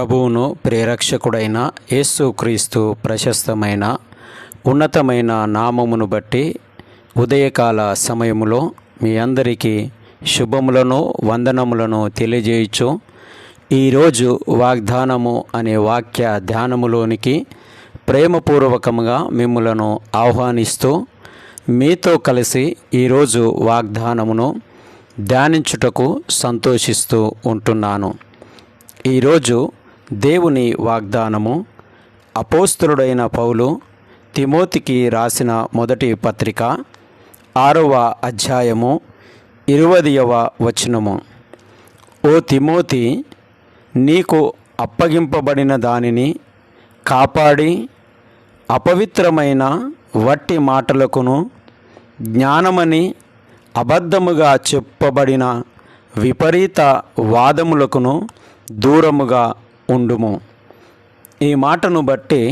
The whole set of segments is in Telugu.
ప్రభువును ప్రేరక్షకుడైన యేసుక్రీస్తు ప్రశస్తమైన ఉన్నతమైన నామమును బట్టి ఉదయకాల సమయములో మీ అందరికీ శుభములను వందనములను తెలియజేయచ్చు ఈరోజు వాగ్దానము అనే వాక్య ధ్యానములోనికి ప్రేమపూర్వకముగా మిమ్మలను ఆహ్వానిస్తూ మీతో కలిసి ఈరోజు వాగ్దానమును ధ్యానించుటకు సంతోషిస్తూ ఉంటున్నాను. ఈరోజు దేవుని వాగ్దానము. అపోస్తులుడైన పౌలు తిమోతికి రాసిన మొదటి పత్రిక ఆరవ అధ్యాయము ఇరువదియవ వచనము. ఓ తిమోతి నీకు అప్పగింపబడిన దానిని కాపాడి అపవిత్రమైన వట్టి మాటలకును జ్ఞానమని అబద్ధముగా చెప్పబడిన విపరీత వాదములకును దూరముగా ఉండుము. ఈ మాటను బట్టి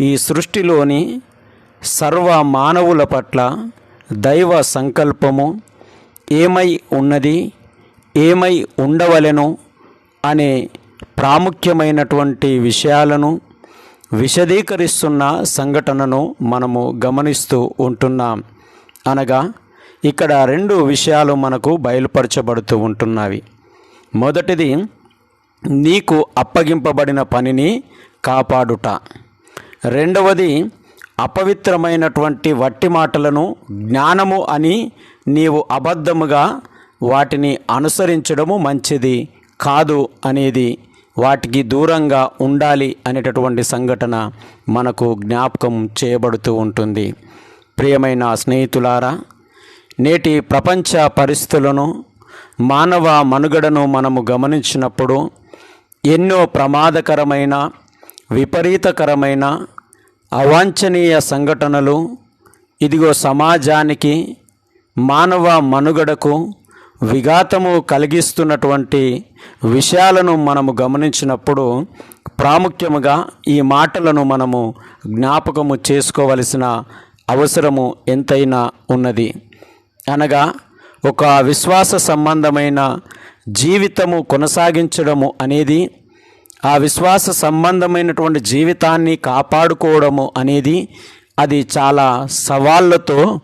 ఈ సృష్టిలోని సర్వ మానవుల పట్ల దైవ సంకల్పము ఏమై ఉన్నది ఏమై ఉండవలెను అనే ప్రాముఖ్యమైనటువంటి విషయాలను విశదీకరిస్తున్న సంఘటనను మనము గమనిస్తూ ఉంటున్నాం. అనగా ఇక్కడ రెండు విషయాలు మనకు బయలుపరచబడుతూ ఉంటున్నవి మొదటిది నీకు అప్పగింపబడిన పనిని కాపాడుట. రెండవది అపవిత్రమైనటువంటి వట్టి మాటలను జ్ఞానము అని నీవు అబద్ధముగా వాటిని అనుసరించడము మంచిది కాదు అనేది వాటికి దూరంగా ఉండాలి అనేటటువంటి సంఘటన మనకు జ్ఞాపకం చేయబడుతూ ఉంటుంది. ప్రియమైన స్నేహితులారా నేటి ప్రపంచ పరిస్థితులను మానవ మనుగడను మనము గమనించినప్పుడు ఎన్నో ప్రమాదకరమైన విపరీతకరమైన అవాంఛనీయ సంఘటనలు. ఇదిగో సమాజానికి మానవ మనుగడకు విఘాతము కలిగిస్తున్నటువంటి విషయాలను మనము గమనించినప్పుడు ప్రాముఖ్యముగా ఈ మాటలను మనము జ్ఞాపకము చేసుకోవలసిన అవసరము ఎంతైనా ఉన్నది. అనగా ఒక విశ్వాస సంబంధమైన జీవితము కొనసాగించడము అనేది ఆ విశ్వాస సంబంధమైనటువంటి జీవితాన్ని కాపాడుకోవడము అనేది అది చాలా సవాళ్ళతో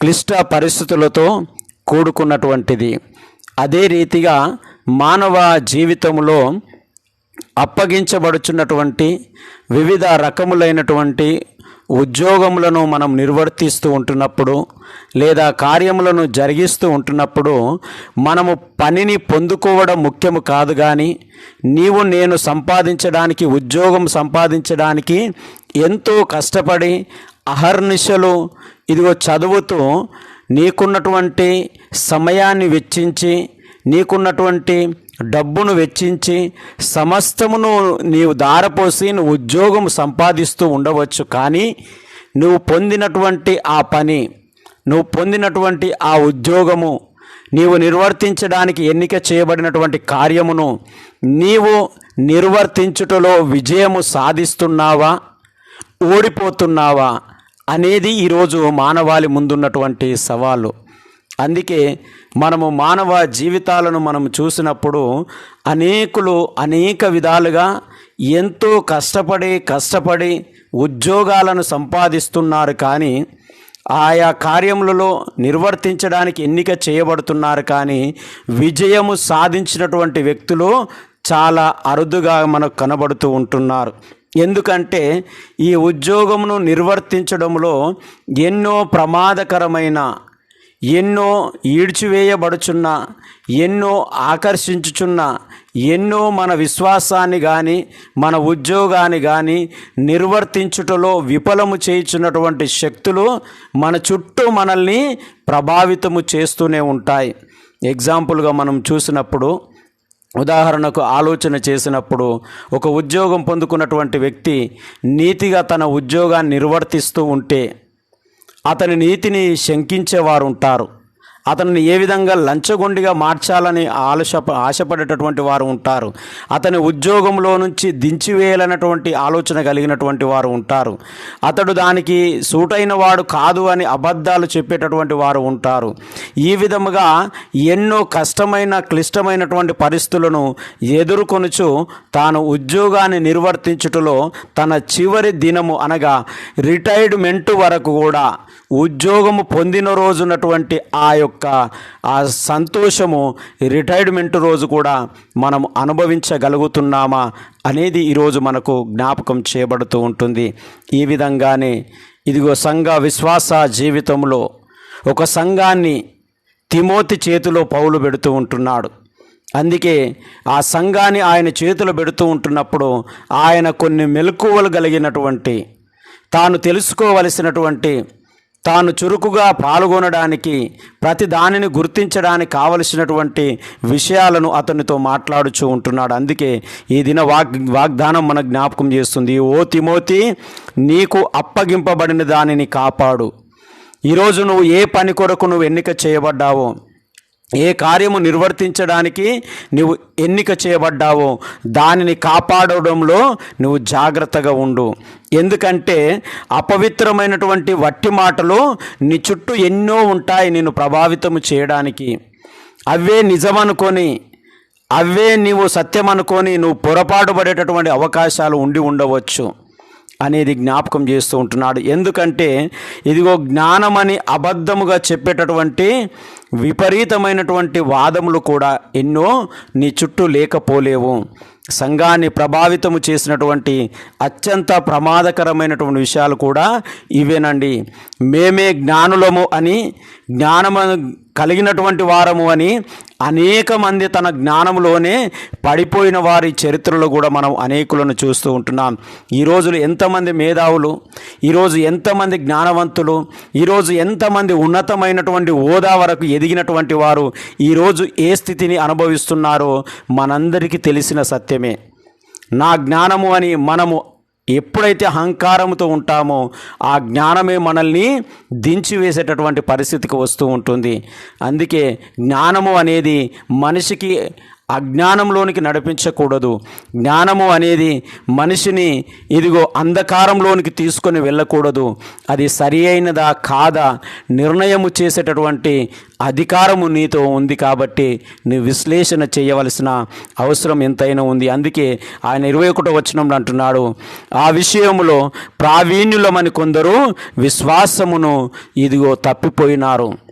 క్లిష్ట పరిస్థితులతో కూడుకున్నటువంటిది. అదే రీతిగా మానవ జీవితంలో అప్పగించబడుచున్నటువంటి వివిధ రకములైనటువంటి ఉద్యోగములను మనం నిర్వర్తిస్తూ ఉంటున్నప్పుడు లేదా కార్యములను జరిగిస్తూ ఉంటున్నప్పుడు మనము పనిని పొందుకోవడం ముఖ్యము కాదు కానీ నీవు నేను సంపాదించడానికి ఉద్యోగం సంపాదించడానికి ఎంతో కష్టపడి అహర్నిశలు ఇదిగో చదువుతూ నీకున్నటువంటి సమయాన్ని వెచ్చించి నీకున్నటువంటి డబ్బును వెచ్చించి సమస్తమును నీవు దారపోసి నువ్వు ఉద్యోగం సంపాదిస్తూ ఉండవచ్చు. కానీ నువ్వు పొందినటువంటి ఆ పని నువ్వు పొందినటువంటి ఆ ఉద్యోగము నీవు నిర్వర్తించడానికి ఎన్నిక చేయబడినటువంటి కార్యమును నీవు నిర్వర్తించుటలో విజయము సాధిస్తున్నావా ఓడిపోతున్నావా అనేది ఈరోజు మానవాళి ముందున్నటువంటి సవాలు. అందుకే మనము మానవ జీవితాలను మనం చూసినప్పుడు అనేకులు అనేక విధాలుగా ఎంతో కష్టపడి కష్టపడి ఉద్యోగాలను సంపాదిస్తున్నారు కానీ ఆయా కార్యములలో నిర్వర్తించడానికి ఎన్నిక చేయబడుతున్నారు కానీ విజయము సాధించినటువంటి వ్యక్తులు చాలా అరుదుగా మనకు కనబడుతూ ఉంటున్నారు. ఎందుకంటే ఈ ఉద్యోగమును నిర్వర్తించడంలో ఎన్నో ప్రమాదకరమైన ఎన్నో ఈడ్చివేయబడుచున్న ఎన్నో ఆకర్షించుచున్న ఎన్నో మన విశ్వాసాన్ని కానీ మన ఉద్యోగాన్ని కానీ నిర్వర్తించుటలో విఫలము చేయుచున్నటువంటి శక్తులు మన చుట్టూ మనల్ని ప్రభావితము చేస్తూనే ఉంటాయి. ఎగ్జాంపుల్గా మనం చూసినప్పుడు ఉదాహరణకు ఆలోచన చేసినప్పుడు ఒక ఉద్యోగం పొందుకున్నటువంటి వ్యక్తి నీతిగా తన ఉద్యోగాన్ని నిర్వర్తిస్తూ ఉంటే అతని నీతిని శంకించేవారు ఉంటారు అతన్ని ఏ విధంగా లంచగొండిగా మార్చాలని ఆలస ఆశపడేటటువంటి వారు ఉంటారు అతని ఉద్యోగంలో నుంచి దించివేయాలన్నటువంటి ఆలోచన కలిగినటువంటి వారు ఉంటారు అతడు దానికి సూటైన వాడు కాదు అని అబద్ధాలు చెప్పేటటువంటి వారు ఉంటారు ఈ విధముగా ఎన్నో కష్టమైన క్లిష్టమైనటువంటి పరిస్థితులను ఎదుర్కొనుచు తాను ఉద్యోగాన్ని నిర్వర్తించుటలో తన చివరి దినము అనగా రిటైర్మెంట్ వరకు కూడా ఉద్యోగము పొందిన రోజునటువంటి ఆ యొక్క ఆ సంతోషము రిటైర్మెంట్ రోజు కూడా మనం అనుభవించగలుగుతున్నామా అనేది ఈరోజు మనకు జ్ఞాపకం చేయబడుతూ ఉంటుంది. ఈ విధంగానే ఇదిగో సంఘ విశ్వాస జీవితంలో ఒక సంఘాన్ని తిమోతి చేతిలో పౌలు పెడుతూ ఉంటున్నాడు. అందుకే ఆ సంఘాన్ని ఆయన చేతులు పెడుతూ ఉంటున్నప్పుడు ఆయన కొన్ని మెలకువలు కలిగినటువంటి తాను తెలుసుకోవలసినటువంటి తాను చురుకుగా పాల్గొనడానికి ప్రతి దానిని గుర్తించడానికి కావలసినటువంటి విషయాలను అతనితో మాట్లాడుచూ ఉంటున్నాడు. అందుకే ఈ దిన వాగ్ వాగ్దానం మన జ్ఞాపకం చేస్తుంది. ఓ తిమోతి నీకు అప్పగింపబడిన దానిని కాపాడు. ఈరోజు నువ్వు ఏ పని కొరకు నువ్వు ఎన్నిక చేయబడ్డావో ఏ కార్యము నిర్వర్తించడానికి నువ్వు ఎన్నిక చేయబడ్డావో దానిని కాపాడడంలో నువ్వు జాగ్రత్తగా ఉండు. ఎందుకంటే అపవిత్రమైనటువంటి వట్టి మాటలు నీ చుట్టూ ఎన్నో ఉంటాయి నేను ప్రభావితం చేయడానికి. అవే నిజమనుకొని అవే నీవు సత్యం అనుకొని నువ్వు పొరపాటు పడేటటువంటి అవకాశాలు ఉండి ఉండవచ్చు. అనేది జ్ఞాపకం చేస్తూ ఉంటున్నాడు. ఎందుకంటే ఇదిగో జ్ఞానమని అబద్ధముగా చెప్పేటటువంటి విపరీతమైనటువంటి వాదములు కూడా ఎన్నో నీ చుట్టూ లేకపోలేవు. సంఘాన్ని ప్రభావితము చేసినటువంటి అత్యంత ప్రమాదకరమైనటువంటి విషయాలు కూడా ఇవేనండి. మేమే జ్ఞానులము అని జ్ఞానము కలిగినటువంటి వారము అని అనేక మంది తన జ్ఞానంలోనే పడిపోయిన వారి చరిత్రలో కూడా మనం అనేకులను చూస్తూ ఉంటున్నాం. ఈ రోజులు ఎంతమంది మేధావులు ఈరోజు ఎంతమంది జ్ఞానవంతులు ఈరోజు ఎంతమంది ఉన్నతమైనటువంటి హోదా వరకు ఎదిగినటువంటి వారు ఈరోజు ఏ స్థితిని అనుభవిస్తున్నారో మనందరికీ తెలిసిన సత్యమే నా జ్ఞానము అని మనము ఎప్పుడైతే అహంకారంతో ఉంటామో ఆ జ్ఞానమే మనల్ని దించివేసేటటువంటి పరిస్థితికి వస్తూ ఉంటుంది. అందుకే జ్ఞానము అనేది మనిషికి అజ్ఞానంలోనికి నడిపించకూడదు. జ్ఞానము అనేది మనిషిని ఇదిగో అంధకారంలోనికి తీసుకొని వెళ్ళకూడదు. అది సరి అయినదా కాదా నిర్ణయము చేసేటటువంటి అధికారము నీతో ఉంది కాబట్టి నీ విశ్లేషణ చేయవలసిన అవసరం ఎంతైనా ఉంది. అందుకే ఆయన ఇరవై ఒకటో వచనంలో అంటున్నాడు ఆ విషయంలో ప్రావీణ్యులమని కొందరు విశ్వాసమును ఇదిగో తప్పిపోయినారు.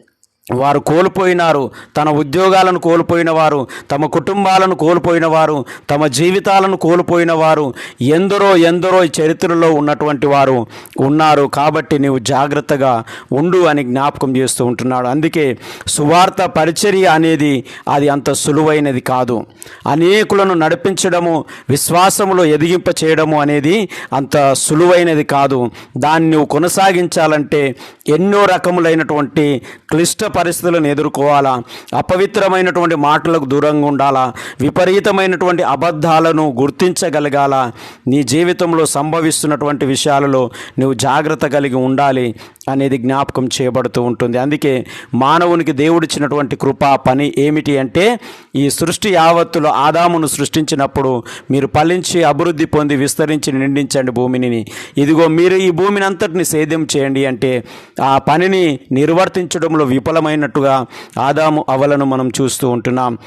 వారు కోల్పోయినారు. తన ఉద్యోగాలను కోల్పోయిన వారు తమ కుటుంబాలను కోల్పోయిన వారు తమ జీవితాలను కోల్పోయిన వారు ఎందరో ఎందరో చరిత్రలో ఉన్నటువంటి వారు ఉన్నారు. కాబట్టి నీవు జాగ్రత్తగా ఉండు అని జ్ఞాపకం చేస్తూ ఉంటున్నాడు. అందుకే సువార్త పరిచర్య అనేది అది అంత సులువైనది కాదు. అనేకులను నడిపించడము విశ్వాసములో ఎదిగింప చేయడము అనేది అంత సులువైనది కాదు. దాన్ని నువ్వు కొనసాగించాలంటే ఎన్నో రకములైనటువంటి క్లిష్ట పరిస్థితులను ఎదుర్కోవాలా? అపవిత్రమైనటువంటి మాటలకు దూరంగా ఉండాలా? విపరీతమైనటువంటి అబద్ధాలను గుర్తించగలగాల? నీ జీవితంలో సంభవిస్తున్నటువంటి విషయాలలో నువ్వు జాగ్రత్త కలిగి ఉండాలి అనేది జ్ఞాపకం చేయబడుతూ ఉంటుంది. అందుకే మానవునికి దేవుడిచ్చినటువంటి కృప పని ఏమిటి అంటే ఈ సృష్టి యావత్తులో ఆదామును సృష్టించినప్పుడు మీరు ఫలించి అభివృద్ధి పొంది విస్తరించి నిండించండి భూమిని. ఇదిగో మీరు ఈ భూమిని అంతటిని సేద్యం చేయండి అంటే ఆ పనిని నిర్వర్తించడంలో విఫలమైనట్టుగా ఆదాము అవలను మనం చూస్తూ ఉంటున్నాం.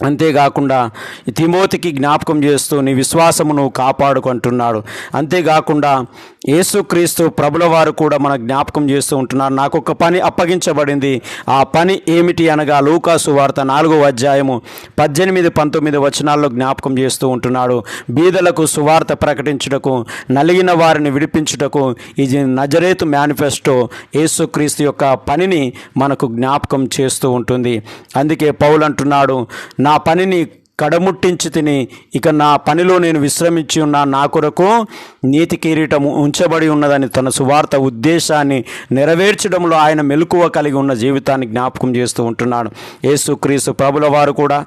అంతేకాకుండా తిమోతికి జ్ఞాపకం చేస్తూ నీ విశ్వాసమును కాపాడుకుంటున్నాడు. అంతేకాకుండా యేసుక్రీస్తు ప్రభుల వారు కూడా మన జ్ఞాపకం చేస్తూ ఉంటున్నారు. నాకు ఒక పని అప్పగించబడింది. ఆ పని ఏమిటి అనగా లూకాసు వార్త నాలుగో అధ్యాయము పద్దెనిమిది పంతొమ్మిది వచనాల్లో జ్ఞాపకం చేస్తూ ఉంటున్నాడు. బీదలకు సువార్త ప్రకటించుటకు నలిగిన వారిని విడిపించుటకు ఇది నజరేతు మేనిఫెస్టో యేసుక్రీస్తు యొక్క పనిని మనకు జ్ఞాపకం చేస్తూ ఉంటుంది. అందుకే పౌలు అంటున్నాడు నా పనిని కడముట్టించి తిని ఇక నా పనిలో నేను విశ్రమించి ఉన్న నా కొరకు నీతి కిరీటం ఉంచబడి ఉన్నదని తన సువార్త ఉద్దేశాన్ని నెరవేర్చడంలో ఆయన మెలకువ కలిగి ఉన్న జీవితాన్ని జ్ఞాపకం చేస్తూ ఉంటున్నాడు. యేసు క్రీస్తు ప్రభుల వారు కూడా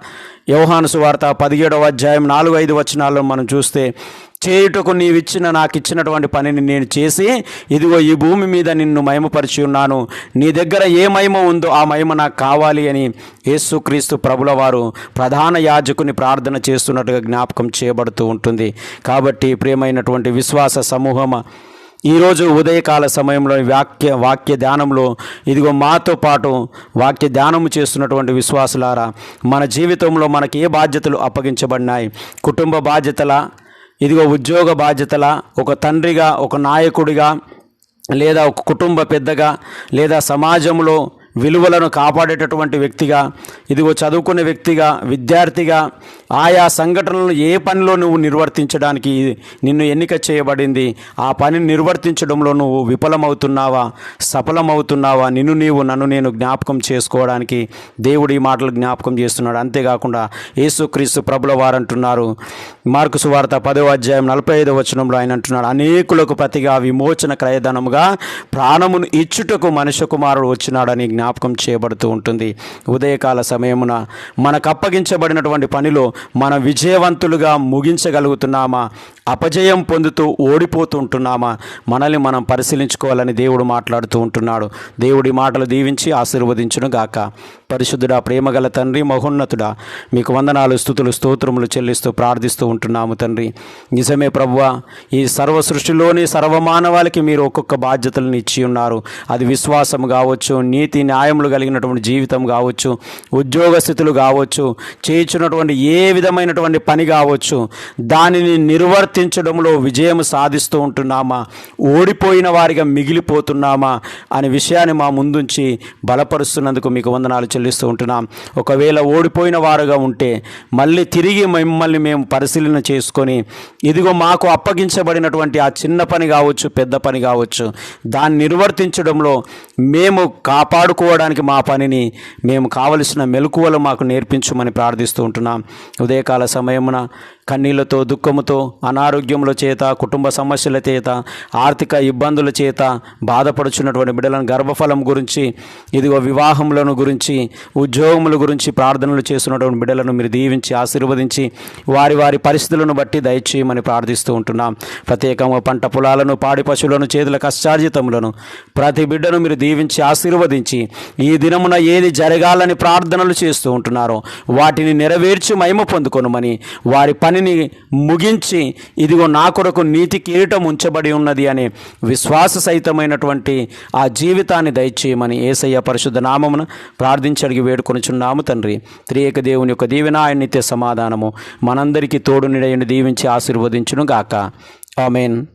యోహాను సువార్త పదిహేడవ అధ్యాయం నాలుగు ఐదు వచనాల్లో మనం చూస్తే చేయుటకు నీవిచ్చిన నాకు ఇచ్చినటువంటి పనిని నేను చేసి ఇదిగో ఈ భూమి మీద నిన్ను మహిమపరిచి ఉన్నాను నీ దగ్గర ఏ మహిమ ఉందో ఆ మహిమ నాకు కావాలి అని యేసుక్రీస్తు ప్రభుల వారు ప్రధాన యాజకుని ప్రార్థన చేస్తున్నట్టుగా జ్ఞాపకం చేయబడుతూ ఉంటుంది. కాబట్టి ప్రియమైనటువంటి విశ్వాస సమూహం ఈరోజు ఉదయకాల సమయంలో వాక్య వాక్య ధ్యానంలో ఇదిగో మాతో పాటు వాక్య ధ్యానము చేస్తున్నటువంటి విశ్వాసులారా మన జీవితంలో మనకి ఏ బాధ్యతలు అప్పగించబడినాయి? కుటుంబ బాధ్యతల? ఇదిగో ఉద్యోగ బాధ్యతల ఒక తండ్రిగా ఒక నాయకుడిగా లేదా ఒక కుటుంబ పెద్దగా లేదా సమాజంలో విలువలను కాపాడేటటువంటి వ్యక్తిగా ఇదిగో చదువుకునే వ్యక్తిగా విద్యార్థిగా ఆయా సంఘటనలను ఏ పనిలో నువ్వు నిర్వర్తించడానికి నిన్ను ఎన్నిక చేయబడింది ఆ పనిని నిర్వర్తించడంలో నువ్వు విఫలమవుతున్నావా సఫలమవుతున్నావా నిన్ను నీవు నన్ను నేను జ్ఞాపకం చేసుకోవడానికి దేవుడు ఈ మాటలు జ్ఞాపకం చేస్తున్నాడు. అంతేకాకుండా యేసుక్రీస్తు ప్రభుల వారు అంటున్నారు మార్కు సువార్త పదో అధ్యాయం నలభై ఐదో వచనంలో ఆయన అంటున్నాడు అనేకులకు ప్రతిగా విమోచన క్రయధనముగా ప్రాణమును ఇచ్చుటకు మనుష్య కుమారుడు వచ్చినాడని జ్ఞాపకం జ్ఞాపకం చేయబడుతూ ఉంటుంది. ఉదయకాల సమయమున మనకు అప్పగించబడినటువంటి పనిలో మన విజయవంతులుగా ముగించగలుగుతున్నామా? అపజయం పొందుతూ ఓడిపోతుంటున్నామా మనల్ని మనం పరిశీలించుకోవాలని దేవుడు మాట్లాడుతూ ఉంటున్నాడు. దేవుడి మాటలు దీవించి ఆశీర్వదించును గాక. పరిశుద్ధుడా ప్రేమగల తండ్రి మహోన్నతుడా మీకు వందనాలు స్థుతులు స్తోత్రములు చెల్లిస్తూ ప్రార్థిస్తూ ఉంటున్నాము తండ్రి. నిజమే ప్రభువా ఈ సర్వ సృష్టిలోని సర్వమానవాళికి మీరు ఒక్కొక్క బాధ్యతలను ఇచ్చి ఉన్నారు. అది విశ్వాసం కావచ్చు నీతి న్యాయములు కలిగినటువంటి జీవితం కావచ్చు ఉద్యోగ స్థితులు కావచ్చు చేయించున్నటువంటి ఏ విధమైనటువంటి పని కావచ్చు దానిని నిర్వర్తించడంలో విజయం సాధిస్తూ ఉంటున్నామా? ఓడిపోయిన వారిగా మిగిలిపోతున్నామా? అనే విషయాన్ని మా ముందుంచి బలపరుస్తున్నందుకు మీకు వందనాలు చెల్లిస్తూ ఉంటున్నాం. ఒకవేళ ఓడిపోయిన వారుగా ఉంటే మళ్ళీ తిరిగి మిమ్మల్ని మేము పరిశీలన చేసుకొని ఇదిగో మాకు అప్పగించబడినటువంటి ఆ చిన్న పని కావచ్చు పెద్ద పని కావచ్చు దాన్ని నిర్వర్తించడంలో మేము కాపాడుకోవడానికి మా పనిని మేము కావలసిన మెలకువలు మాకు నేర్పించమని ప్రార్థిస్తూ ఉంటున్నాం. ఉదయకాల సమయమున కన్నీళ్ళతో దుఃఖముతో అనారోగ్యముల చేత కుటుంబ సమస్యల చేత ఆర్థిక ఇబ్బందుల చేత బాధపడుచున్నటువంటి బిడ్డలను గర్భఫలం గురించి ఇదిగో వివాహములను గురించి ఉద్యోగముల గురించి ప్రార్థనలు చేస్తున్నటువంటి బిడ్డలను మీరు దీవించి ఆశీర్వదించి వారి వారి పరిస్థితులను బట్టి దయచేయమని ప్రార్థిస్తూ ఉంటున్నాం. ప్రత్యేకంగా పంట పొలాలను పాడి పశువులను చేతుల కష్టార్జితములను ప్రతి బిడ్డను మీరు దీవించి ఆశీర్వదించి ఈ దినమున ఏది జరగాలని ప్రార్థనలు చేస్తూ ఉంటున్నారో వాటిని నెరవేర్చి మహిమ పొందుకొనుమని వారి పనిని ముగించి ఇదిగో నా కొరకు నీతి కిరీటం ఉంచబడి ఉన్నది అనే విశ్వాస సహితమైనటువంటి ఆ జీవితాన్ని దయచేయమని ఏసయ్య పరిశుద్ధ నామమున ప్రార్థించడిగి వేడుకొనిచున్నాము తండ్రి. త్రియేక దేవుని యొక్క దీవెన ఆయన నిత్య సమాధానము మనందరికీ తోడు నిడయని దీవించి ఆశీర్వదించును గాక ఆమెన్.